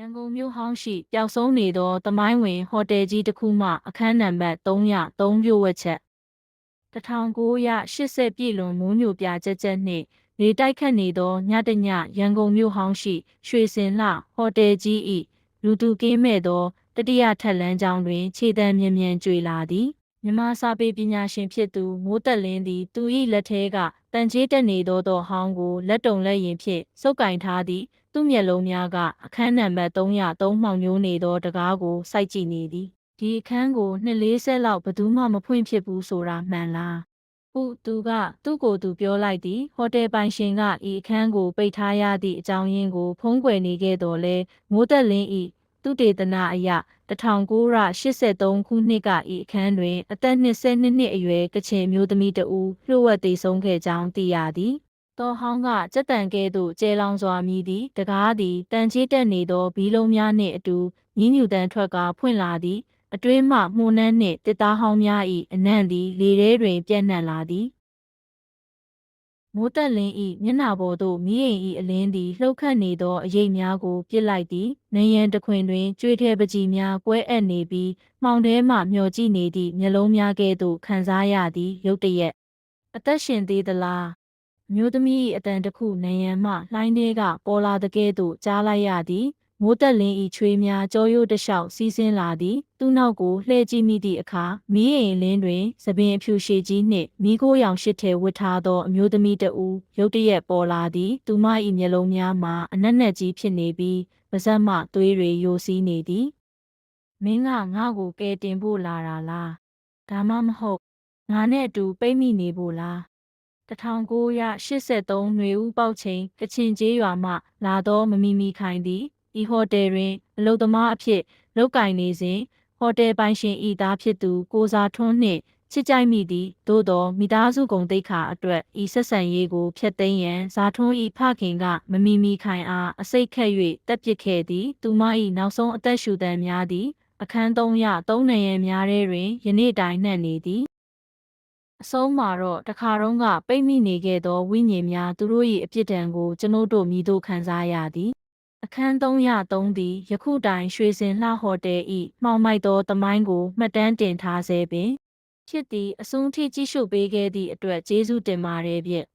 ရန်ကုန်မြို့ဟောင်းရှိပျောက်ဆုံးနေသောတမိုင်းဝင်ဟိုတယ်ကြီးတစ်ခုမှ အခန်းနံပါတ်303ပြည့်ဝက်ချက်1980ပြည့်လွန်မိုးညိုပြချက်ချက်နှင့်နေတိုက်ခတ်နေသောညတညရန်ကုန်မြို့ဟောင်းရှိ ရွှေစင်လှဟိုတယ်ကြီး၏လူသူကင်းမဲ့သောတတိယထက်လမ်းကြောင်းတွင် ခြေတံမြင်မြန်ကြွေလာသည် မြမစာပေပညာရှင်ဖြစ်သူမိုးတက်လင်းသည် သူ၏လက်ထဲကတန်ချေးတက်နေသောသောဟောင်းကိုလက်တုံလက်ရင်ဖြင့်စုပ်ကင်ထားသည် သူ့မျက်လုံးများကအခန်းနံပါတ်303မှောင်မျိုးနေသောတကားကိုစိုက်ကြည့်နေသည်ဒီအခန်းကိုနှစ်လေးဆက်လောက်ဘယ်သူမှမဖွင့်ဖြစ်ဘူးဆိုတာမှန်လားဟုသူကသူ့ကိုယ်သူပြောလိုက်သည်ဟိုတယ်ပိုင်ရှင်ကဤအခန်းကိုပိတ်ထားရသည့်အကြောင်းရင်းကိုဖုံးကွယ်နေခဲ့တော်လဲမိုးသက်လင်းဤ သူတေသနာအယ1983ခုနှစ်ကဤအခန်းတွင် အသက်22နှစ်အရွယ်ကချင်မျိုးသမီးတဦးလျှို့ဝှက်သေဆုံးခဲ့ကြောင်းသိရသည်တော်ဟောင်းကစက်တန်ကဲ့သို့ကျဲလောင်စွာမြည်သည်တကားသည်တန်ချေးတက်နေသောဘီလုံးများနှင့်အတူညီးညူတန်ထွက်ကဖွင့်လာသည်အတွင်းမှမှုန်နှန်းနှင့်တစ်သားဟောင်းများ၏အနံ့သည်လေထဲတွင်ပြန့်နှံ့လာသည် မိုးတက်လင်း၏မျက်နှာပေါ်သို့မိအိမ်၏အလင်းသည်လှုပ်ခတ်နေသောအရိပ်များကိုပြစ်လိုက်သည်နယံတခွင်တွင်ကြွေထဲပကြီးများကွဲအပ်နေပြီးမှောင်ထဲမှမျောကြည့်နေသည့်မျက်လုံးများကဲ့သို့ခံစားရသည်ရုတ်တရက်အသက်ရှင်သေးသလားအမျိုးသမီး၏အတန်တစ်ခုနယံမှလှိုင်းသေးကပေါ်လာတဲ့ကဲ့သို့ကြားလိုက်ရသည် မိုးတက်လင်း၏ချွေးများကြောရိုးတစ်လျှောက်စီးဆင်းလာသည် သူ့နောက်ကိုလှည့်ကြည့်မိသည့်အခါမီးအိမ်လင်းတွင်သပင်အဖြူရှည်ကြီးနှင့်မီးခိုးရောင်ရှစ်ထဲဝတ်ထားသောအမျိုးသမီးတဦးရုတ်တရက်ပေါ်လာသည် သူမ၏မျက်လုံးများမှာအနက်နက်ကြီးဖြစ်နေပြီးပါးစပ်မှသွေးတွေယိုစီးနေသည်မင်းကငါ့ကိုကယ်တင်ဖို့လာတာလားဒါမှမဟုတ်ငါနဲ့အတူပိတ်မိနေဖို့လား1983ຫນွေဦးပေါက်ချိန်ကချင်ကျေးရွာမှလာသောမမီမီခိုင်သည် ဤဟိုတယ်တွင်အလုပ်သမားအဖြစ်လုပ်ကင်နေစဉ်ဟိုတယ်ပိုင်ရှင်ဤသားဖြစ်သူကိုစာထွန်းနှင့်ချစ်ကြိုက်မိသည်သို့သောမိသားစုကုန်သိက္ခာအတွက်ဤဆက်ဆံရေးကိုဖျက်သိမ်းရန်ဇာထွန်းဤဖခင်ကမမီမီခိုင်အားအစိတ်ခက်၍တက်ပစ်ခဲ့သည်သူမ၏နောက်ဆုံးအသက်ရှူတမ်းများသည်အခန်း300သုံးနရံများထဲတွင်ယနေ့တိုင်နှံ့နေသည်အဆုံးမှာတော့တခါတော့ကပိတ်မိနေခဲ့သောဝိညာဉ်များသူတို့၏အပြစ်ဒဏ်ကိုကျွန်ုပ်တို့မြည်တို့ခံစားရသည် အခန်း303သည်ယခုတိုင်ရွှေစင်လှဟိုတယ်၏မှောင်မိုက်သောတမိုင်းကိုမှတ်တမ်းတင်ထားဆဲပင်ဖြစ်သည်အဆုံးထိကြည့်ရှုပေးခဲ့သည့်အတွက်ကျေးဇူးတင်ပါတယ်ဖြင့်